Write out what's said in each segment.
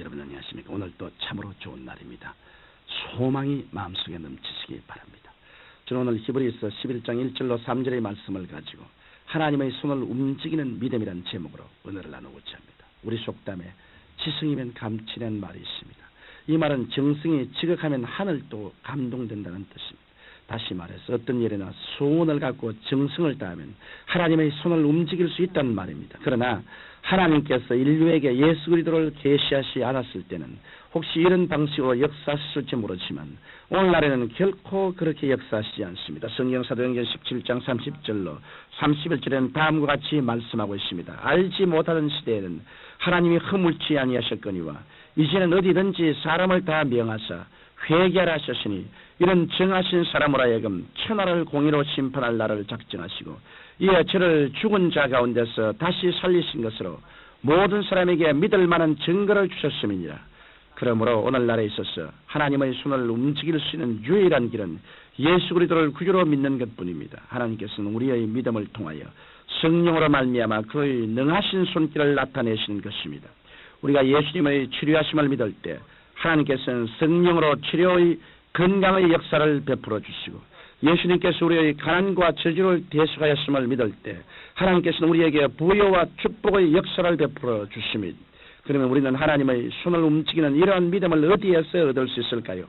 여러분 안녕하십니까? 오늘 또 참으로 좋은 날입니다. 소망이 마음속에 넘치시기 바랍니다. 저는 오늘 히브리서 11장 1절로 3절의 말씀을 가지고 하나님의 손을 움직이는 믿음이라는 제목으로 은혜를 나누고자 합니다. 우리 속담에 지성이면 감치는 말이 있습니다. 이 말은 정성이 지극하면 하늘도 감동된다는 뜻입니다. 다시 말해서 어떤 일이나 소원을 갖고 정성을 다하면 하나님의 손을 움직일 수 있다는 말입니다. 그러나 하나님께서 인류에게 예수 그리스도를 계시하시 않았을 때는 혹시 이런 방식으로 역사하실지 모르지만 오늘날에는 결코 그렇게 역사하시지 않습니다. 성경 사도행전 17장 30절로 31절에는 다음과 같이 말씀하고 있습니다. 알지 못하던 시대에는 하나님이 허물지 아니하셨거니와 이제는 어디든지 사람을 다 명하사 회개하라 하셨으니 이런 정하신 사람으로 하여금 천하를 공의로 심판할 날을 작정하시고 이에 저를 죽은 자 가운데서 다시 살리신 것으로 모든 사람에게 믿을 만한 증거를 주셨음이니라. 그러므로 오늘날에 있어서 하나님의 손을 움직일 수 있는 유일한 길은 예수 그리스도를 구주로 믿는 것뿐입니다. 하나님께서는 우리의 믿음을 통하여 성령으로 말미암아 그의 능하신 손길을 나타내시는 것입니다. 우리가 예수님의 치료하심을 믿을 때 하나님께서는 성령으로 치료의 건강의 역사를 베풀어 주시고 예수님께서 우리의 가난과 저주를 대속하였음을 믿을 때 하나님께서는 우리에게 부여와 축복의 역사를 베풀어 주십니다. 그러면 우리는 하나님의 손을 움직이는 이러한 믿음을 어디에서 얻을 수 있을까요?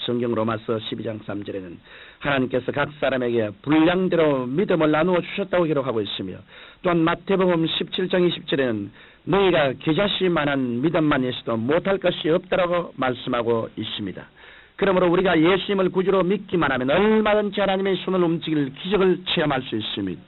성경 로마서 12장 3절에는 하나님께서 각 사람에게 분량대로 믿음을 나누어 주셨다고 기록하고 있으며 또한 마태복음 17장 20절에는 너희가 계자씨만한 믿음만 있어도 못할 것이 없다라고 말씀하고 있습니다. 그러므로 우리가 예수님을 구주로 믿기만 하면 얼마든지 하나님의 손을 움직일 기적을 체험할 수 있습니다.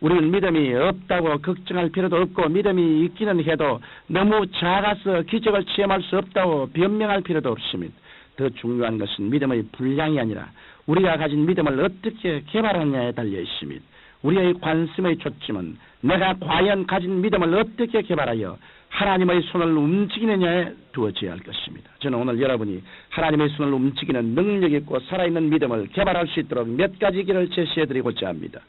우리는 믿음이 없다고 걱정할 필요도 없고 믿음이 있기는 해도 너무 작아서 기적을 체험할 수 없다고 변명할 필요도 없습니다. 더 중요한 것은 믿음의 분량이 아니라 우리가 가진 믿음을 어떻게 개발하느냐에 달려 있습니다. 우리의 관심의 초점은 내가 과연 가진 믿음을 어떻게 개발하여 하나님의 손을 움직이느냐에 두어져야 할 것입니다. 저는 오늘 여러분이 하나님의 손을 움직이는 능력 있고 살아있는 믿음을 개발할 수 있도록 몇 가지 길을 제시해 드리고자 합니다.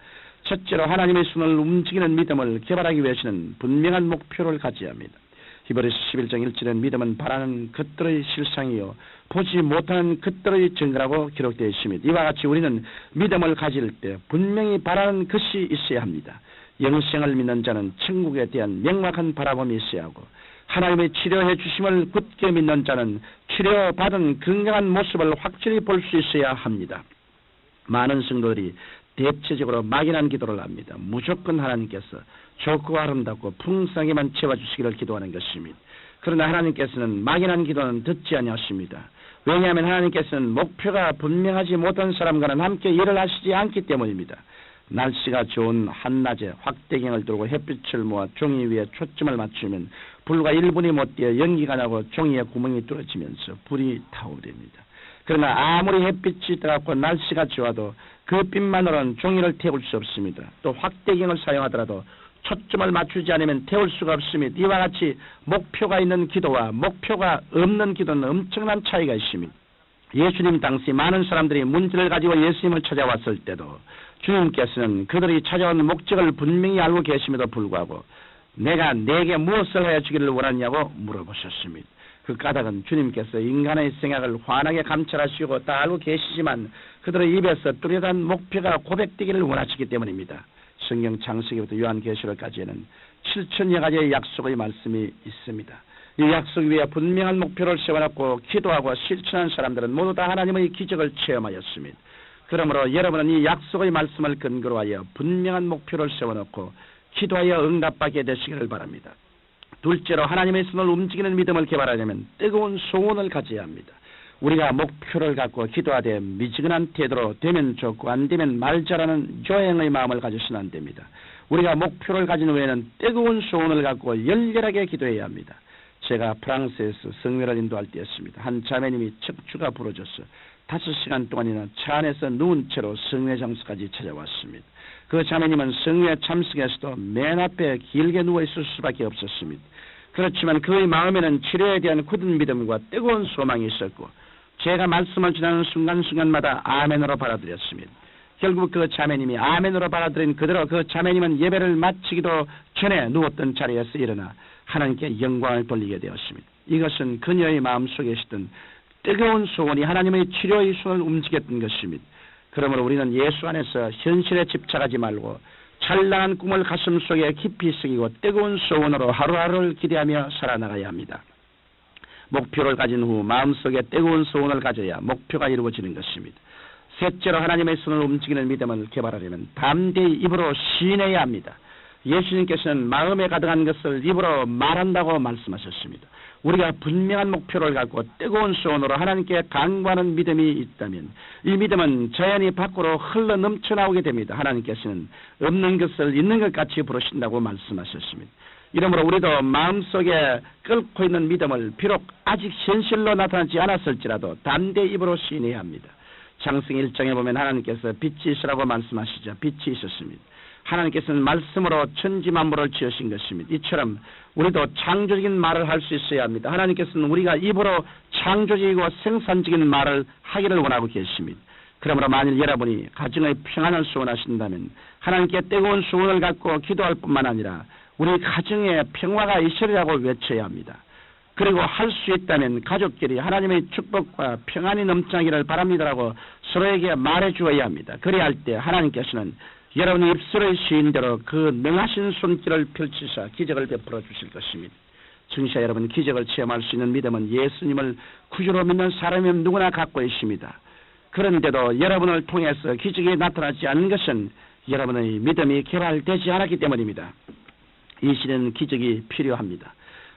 첫째로 하나님의 손을 움직이는 믿음을 개발하기 위해서는 분명한 목표를 가져야 합니다. 히브리서 11장 1절에 믿음은 바라는 것들의 실상이요 보지 못하는 것들의 증거라고 기록되어 있습니다. 이와 같이 우리는 믿음을 가질 때 분명히 바라는 것이 있어야 합니다. 영생을 믿는 자는 천국에 대한 명확한 바라봄이 있어야 하고 하나님의 치료해 주심을 굳게 믿는 자는 치료받은 건강한 모습을 확실히 볼 수 있어야 합니다. 많은 성도들이 대체적으로 막연한 기도를 합니다. 무조건 하나님께서 좋고 아름답고 풍성하게만 채워주시기를 기도하는 것입니다. 그러나 하나님께서는 막연한 기도는 듣지 아니하십니다. 왜냐하면 하나님께서는 목표가 분명하지 못한 사람과는 함께 일을 하시지 않기 때문입니다. 날씨가 좋은 한낮에 확대경을 들고 햇빛을 모아 종이 위에 초점을 맞추면 불과 1분이 못 되어 연기가 나고 종이에 구멍이 뚫어지면서 불이 타오릅니다. 그러나 아무리 햇빛이 뜨겁고 날씨가 좋아도 그 빛만으로는 종이를 태울 수 없습니다. 또 확대경을 사용하더라도 초점을 맞추지 않으면 태울 수가 없습니다. 이와 같이 목표가 있는 기도와 목표가 없는 기도는 엄청난 차이가 있습니다. 예수님 당시 많은 사람들이 문제를 가지고 예수님을 찾아왔을 때도 주님께서는 그들이 찾아온 목적을 분명히 알고 계심에도 불구하고 내가 내게 무엇을 하여 주기를 원하냐고 물어보셨습니다. 그 까닭은 주님께서 인간의 생각을 환하게 감찰하시고 다 알고 계시지만 그들의 입에서 뚜렷한 목표가 고백되기를 원하시기 때문입니다. 성경 창세기부터 요한계시록까지는 7천여 가지의 약속의 말씀이 있습니다. 이 약속 위에 분명한 목표를 세워놓고 기도하고 실천한 사람들은 모두 다 하나님의 기적을 체험하였습니다. 그러므로 여러분은 이 약속의 말씀을 근거로 하여 분명한 목표를 세워놓고 기도하여 응답받게 되시기를 바랍니다. 둘째로 하나님의 손을 움직이는 믿음을 개발하려면 뜨거운 소원을 가져야 합니다. 우리가 목표를 갖고 기도하되 미지근한 태도로 되면 좋고 안 되면 말자라는 조행의 마음을 가져서는 안 됩니다. 우리가 목표를 가진 후에는 뜨거운 소원을 갖고 열렬하게 기도해야 합니다. 제가 프랑스에서 성회를 인도할 때였습니다. 한 자매님이 척추가 부러져서 다섯 시간 동안이나 차 안에서 누운 채로 성회 장소까지 찾아왔습니다. 그 자매님은 성회 참석에서도 맨 앞에 길게 누워 있을 수밖에 없었습니다. 그렇지만 그의 마음에는 치료에 대한 굳은 믿음과 뜨거운 소망이 있었고 제가 말씀을 전하는 순간순간마다 아멘으로 받아들였습니다. 결국 그 자매님이 아멘으로 받아들인 그대로 그 자매님은 예배를 마치기도 전에 누웠던 자리에서 일어나 하나님께 영광을 돌리게 되었습니다. 이것은 그녀의 마음속에 있었던 뜨거운 소원이 하나님의 치료의 손을 움직였던 것입니다. 그러므로 우리는 예수 안에서 현실에 집착하지 말고 찬란한 꿈을 가슴 속에 깊이 새기고 뜨거운 소원으로 하루하루를 기대하며 살아나가야 합니다. 목표를 가진 후 마음속에 뜨거운 소원을 가져야 목표가 이루어지는 것입니다. 셋째로 하나님의 손을 움직이는 믿음을 개발하려면 담대히 입으로 시인해야 합니다. 예수님께서는 마음에 가득한 것을 입으로 말한다고 말씀하셨습니다. 우리가 분명한 목표를 갖고 뜨거운 소원으로 하나님께 강구하는 믿음이 있다면 이 믿음은 자연히 밖으로 흘러 넘쳐나오게 됩니다. 하나님께서는 없는 것을 있는 것 같이 부르신다고 말씀하셨습니다. 이러므로 우리도 마음속에 끓고 있는 믿음을 비록 아직 현실로 나타나지 않았을지라도 담대히 입으로 시인해야 합니다. 장승 1장에 보면 하나님께서 빛이 있으라고 말씀하시죠. 빛이 있었습니다. 하나님께서는 말씀으로 천지 만물을 지으신 것입니다. 이처럼 우리도 창조적인 말을 할 수 있어야 합니다. 하나님께서는 우리가 입으로 창조적이고 생산적인 말을 하기를 원하고 계십니다. 그러므로 만일 여러분이 가정의 평안을 소원하신다면 하나님께 뜨거운 소원을 갖고 기도할 뿐만 아니라 우리 가정에 평화가 있으리라고 외쳐야 합니다. 그리고 할 수 있다면 가족끼리 하나님의 축복과 평안이 넘쳐나기를 바랍니다라고 서로에게 말해 주어야 합니다. 그래야 할 때 하나님께서는 여러분의 입술의 시인대로 그 능하신 손길을 펼치사 기적을 베풀어 주실 것입니다. 증시자 여러분 기적을 체험할 수 있는 믿음은 예수님을 구주로 믿는 사람이 누구나 갖고 있습니다. 그런데도 여러분을 통해서 기적이 나타나지 않은 것은 여러분의 믿음이 개발되지 않았기 때문입니다. 이 시대는 기적이 필요합니다.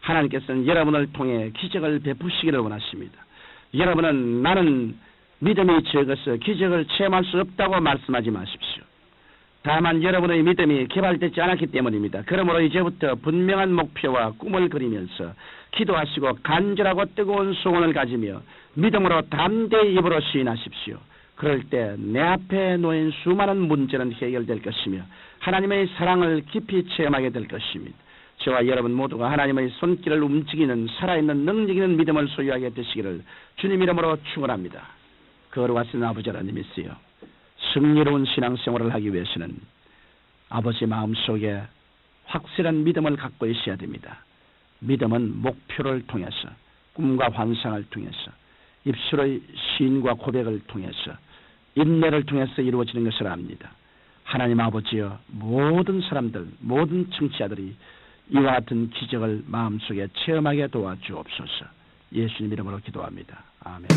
하나님께서는 여러분을 통해 기적을 베푸시기를 원하십니다. 여러분은 나는 믿음이 적어서 기적을 체험할 수 없다고 말씀하지 마십시오. 다만 여러분의 믿음이 개발되지 않았기 때문입니다. 그러므로 이제부터 분명한 목표와 꿈을 그리면서 기도하시고 간절하고 뜨거운 소원을 가지며 믿음으로 담대히 입으로 시인하십시오. 그럴 때 내 앞에 놓인 수많은 문제는 해결될 것이며 하나님의 사랑을 깊이 체험하게 될 것입니다. 저와 여러분 모두가 하나님의 손길을 움직이는 살아있는 능력 있는 믿음을 소유하게 되시기를 주님 이름으로 축원합니다. 거룩하신 아버지 하나님 있어요. 승리로운 신앙생활을 하기 위해서는 아버지 마음속에 확실한 믿음을 갖고 있어야 됩니다. 믿음은 목표를 통해서 꿈과 환상을 통해서 입술의 시인과 고백을 통해서 인내를 통해서 이루어지는 것을 압니다. 하나님 아버지여 모든 사람들 모든 청취자들이 이와 같은 기적을 마음속에 체험하게 도와주옵소서. 예수님 이름으로 기도합니다. 아멘.